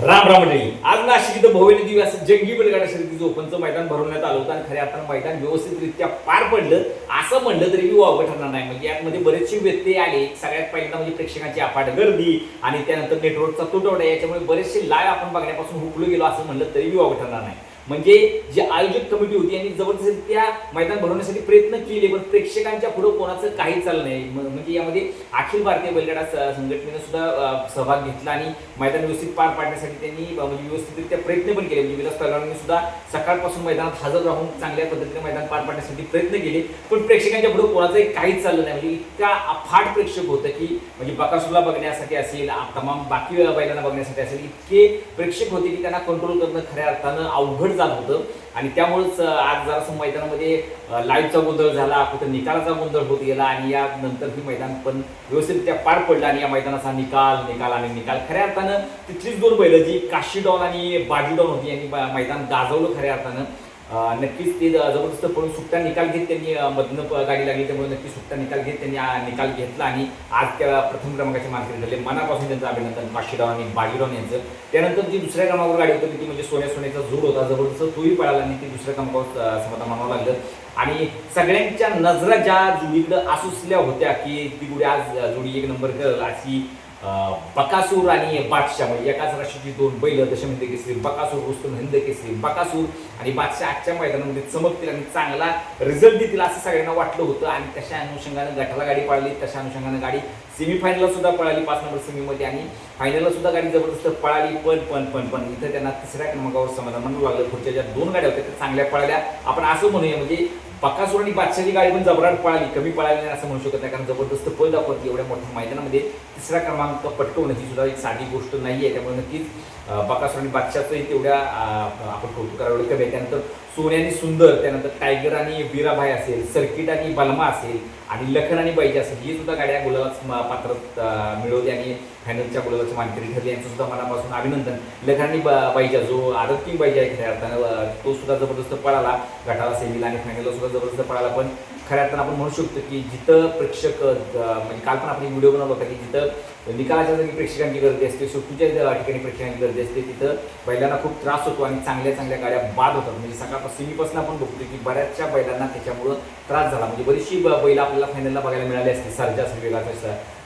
राम राम मंडळी. आज नाशिक इथं भव्य नदी असं जंगी बैलगाडा शर्यतीचं ओपनचं मैदान भरवण्यात आलं होतं आणि खऱ्या अर्थानं मैदान व्यवस्थितरित्या पार पडलं. असं म्हणलं तरी मी वावगं ठरणार नाही. म्हणजे यामध्ये बरेचसे व्यत्यय आले. सगळ्यात पहिल्यांदा म्हणजे प्रेक्षकांची अफाट गर्दी आणि त्यानंतर नेटवर्कचा तुटवडा. याच्यामुळे बरेचसे लाईव्ह आपण बघण्यापासून हुकलो गेलो असं म्हणलं तरी मी वावगं ठरणार नाही. म्हणजे जी आयोजक कमिटी होती यांनी जबरदस्तीरित्या मैदान भरवण्यासाठी प्रयत्न केले पण प्रेक्षकांच्या पुढे कोणाचं काही चाललं नाही. म्हणजे यामध्ये अखिल भारतीय बैलगाडा संघटनेनं सुद्धा सहभाग घेतला आणि मैदान व्यवस्थित पार पाडण्यासाठी त्यांनी म्हणजे व्यवस्थितरित्या प्रयत्न पण केले. म्हणजे विलास पहलवानांनी सुद्धा सकाळपासून मैदानात हजर राहून चांगल्या पद्धतीने मैदान पार पाडण्यासाठी प्रयत्न केले. पण प्रेक्षकांच्या पुढे कोणाचंही काहीच चाललं नाही. म्हणजे इतका अफाट प्रेक्षक होतं की म्हणजे बकासूरला बघण्यासाठी असेल तमाम बाकी बैलांना बघण्यासाठी असेल इतके प्रेक्षक होते की त्यांना कंट्रोल करणं खऱ्या अर्थानं अवघड जात होतं. आणि त्यामुळेच आज जरासं मैदानामध्ये लाईव्हचा गोंधळ झाला कुठं निकालाचा गोंधळ होत गेला आणि या नंतर ही मैदान पण व्यवस्थितरित्या पार पडलं आणि या मैदानाचा निकाल निकाल आणि निकाल. खऱ्या अर्थानं तिथलीच दोन बैलं जी काशी डॉन आणि बाजी डॉन होती यांनी मैदान गाजवलं खऱ्या अर्थानं. नक्कीच ते जबरदस्त पळून सुट्टा निकाल घेत त्यांनी मधनं प- गाडी लागली त्यामुळे नक्की सुट्टा निकाल घेत त्यांनी निकाल घेतला आणि आज त्या प्रथम क्रमांकाचे मानकरी झाले मनापासून त्यांचं अभिनंदन काशीराव आणि बाजीराव यांचं. त्यानंतर जी दुसऱ्या क्रमांकावर गाडी होती ती म्हणजे सोन्या सोन्याचा जोड होता. जबरदस्त तोही पळाला आणि ती दुसऱ्या क्रमांकावर समाधान मानावं लागलं. आणि सगळ्यांच्या नजरा ज्या जोडीकडं आसुसल्या होत्या की ती जोडी आज जोडी एक नंबर करेल अशी बकासूर आणि बादशाह म्हणजे एकाच राशीची दोन बैल दशमिंद केसरी बकासूर रुस्तम हिंद केसरी बकासूर आणि बादशाह आजच्या मैदानामध्ये चमकतील आणि चांगला रिझल्ट देतील असं सगळ्यांना वाटलं होतं. आणि तशा अनुषंगानं गटाला गाडी पळाली तशा अनुषंगानं गाडी सेमीफायनलला सुद्धा पळाली पाच नंबर सेमीमध्ये आणि फायनलला सुद्धा गाडी जबरदस्त पळाली पण पण पण पण. इथं त्यांना तिसऱ्या क्रमांकावर समाधान म्हणू लागलं. पुढच्या ज्या दोन गाड्या होत्या त्या चांगल्या पळाल्या. आपण असं म्हणूया म्हणजे बकासूर आणि बादशाहची गाडी पण जबराट पळाली कमी पळाली नाही असं म्हणू शकत नाही कारण जबरदस्त पळ दाखवते एवढ्या मोठ्या मैदानामध्ये तिसरा क्रमांक पटकवणं ही सुद्धा एक साधी गोष्ट नाही आहे त्यामुळे नक्कीच अं, बकासूर आणि बादशाहचंही तेवढ्या आपण कौतुक करावं कमी आहे त्यानंतर सोने आणि सुंदर त्यानंतर टायगर आणि वीराभाई असेल सर्किट आणि बलमा असेल आणि लखन आणि बैजी असेल ही सुद्धा गाड्या गुलाबाच पात्र मिळवली आणि फायनलच्या गुलाबाची मानकरी ठरली. यांचं सुद्धा मनापासून अभिनंदन. लखन आणि बैजा जो आदत बैजा आहे खऱ्या अर्थानं तो सुद्धा जबरदस्त पळाला. गटाला सेमीला आणि फायनलला सुद्धा जबरदस्त पळाला. पण खऱ्या अर्थानं आपण म्हणू शकतो की जिथं प्रेक्षक म्हणजे काल पण आपण एक व्हिडिओ बनवला होता की जिथं निकालाच्या जागी प्रेक्षकांची गर्दी असते सुट्टीच्या ठिकाणी प्रेक्षकांची गर्दी असते तिथं बैलांना खूप त्रास होतो आणि चांगल्या चांगल्या गाड्या बाद होतात. म्हणजे सकाळपासून सिमीपासून आपण बघतो की बऱ्याचशा बैलांना त्याच्यामुळं त्रास झाला. म्हणजे बरीचशी बैलं आपल्याला फायनलला बघायला मिळाली असते सर्जा असेल वेगळा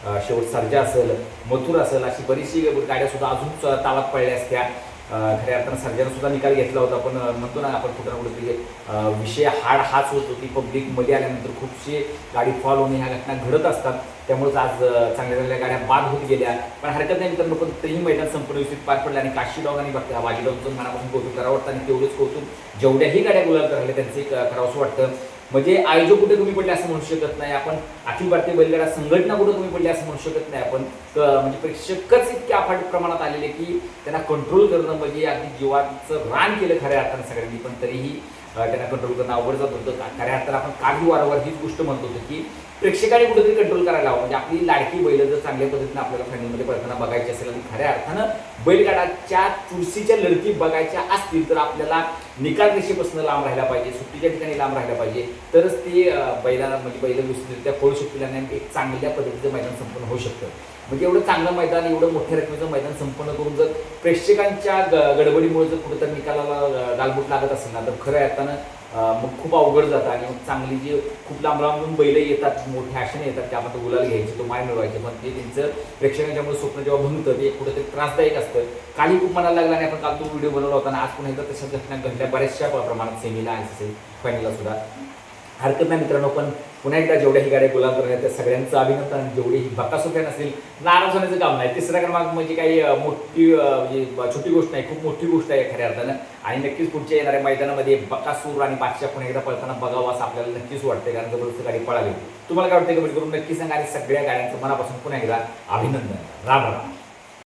अं, शेवट सर्जा असेल मथुर असेल अशी बरीचशी गाड्या सुद्धा अजून स- तालात पडल्या असत्या. खऱ्या अर्थानं सर्जनसुद्धा निकाल घेतला होता पण म्हणतो ना आपण कुठं ना कुठेतरी विषय हाड हाच होतो की पब्लिकमध्ये आल्यानंतर खूपशे गाडी फॉल होणे ह्या घटना घडत असतात. त्यामुळेच आज चांगल्या चांगल्या गाड्या बाद होत गेल्या. पण हरकत नाही मित्रांनो पण तरीही मैदान संपूर्ण व्यवस्थित पार पडलं आणि काशी डॉग आणि बाजी डॉगचं मनापासून कौतुक करावं वाटतं आणि तेवढंच कौतुक. जेवढ्याही गाड्या गुलाल करायला त्यांचं एक करावंसं वाटतं. म्हणजे आयोजक कुठे कमी पडले असं म्हणू शकत नाही. आपण अखिल भारतीय बैलगाडा संघटना कुठे कमी पडली असं म्हणू शकत नाही. आपण म्हणजे प्रेक्षकच इतक्या अफाट प्रमाणात आलेले की त्यांना कंट्रोल करणं म्हणजे अगदी जीवाचं रान केलं खऱ्या अर्थानं सगळ्यांनी. पण तरीही त्यांना कंट्रोल करणं अवघड जात होतं कारण खऱ्या अर्थानं आपण कालही वारंवार हीच गोष्ट म्हणत होतो की प्रेक्षकाने कुठेतरी कंट्रोल करायला हवं. म्हणजे आपली लाडकी बैल जर चांगल्या पद्धतीने आपल्याला फायनलमध्ये पडताना बघायची असेल आणि खऱ्या अर्थानं बैलगाडाच्या चुरशीच्या लढती बघायच्या असतील तर आपल्याला निकाल रेषेपासून लांब राहायला पाहिजे सुट्टीच्या ठिकाणी लांब राहायला पाहिजे. तरच ते बैलाला म्हणजे बैल दुसरीरित्या पळू शकतील आणि एक चांगल्या पद्धतीचं मैदान संपन्न होऊ शकतं. म्हणजे एवढं चांगलं मैदान एवढं मोठ्या रकमेचं मैदान संपन्न करून जर प्रेक्षकांच्या ग- गडबडीमुळे जर कुठेतरी निकालाला अं, गालबोट लागत असेल ना तर खरं येताना मग खूप अवघड जातं आणि मग चांगली जी खूप लांब लांबून बैल येतात मोठ्या आशेने येतात त्यामध्ये आपण गुलाल घ्यायचे तो माय मिळवायचे. पण ते त्यांचं प्रेक्षकांच्यामुळे स्वप्न जेव्हा भंगतं ते कुठेतरी त्रासदायक असतं. काही खूप मनाला लागला आणि आपण काल तो व्हिडिओ बनवला होता आणि आज पुन्हा एकदा तशा घटना घडल्या बऱ्याचशा प्रमाणात सेमीला आणि फायनलला सुद्धा. हरकत नाही मित्रांनो पण पुन्हा एकदा जेवढ्याही गाड्या गुलाम करण्यात त्या सगळ्यांचं अभिनंदन. जेवढी ही बकासूर फॅन नसेल नाराज होण्याचं काम नाही. तिसरा क्रमांक म्हणजे काही मोठी म्हणजे छोटी गोष्ट नाही खूप मोठी गोष्ट आहे खऱ्या अर्थानं. आणि नक्कीच पुढच्या येणाऱ्या मैदानामध्ये बकासूर आणि बादशाह पुन्हा एकदा पळताना बघावं असं आपल्याला नक्कीच वाटतंय कारण जबरदस्त गाडी पळाली. तुम्हाला काय वाटतं कमेंट करून नक्की सांगा आणि सगळ्या गाड्यांचं मनापासून पुन्हा एकदा अभिनंदन. राम राम.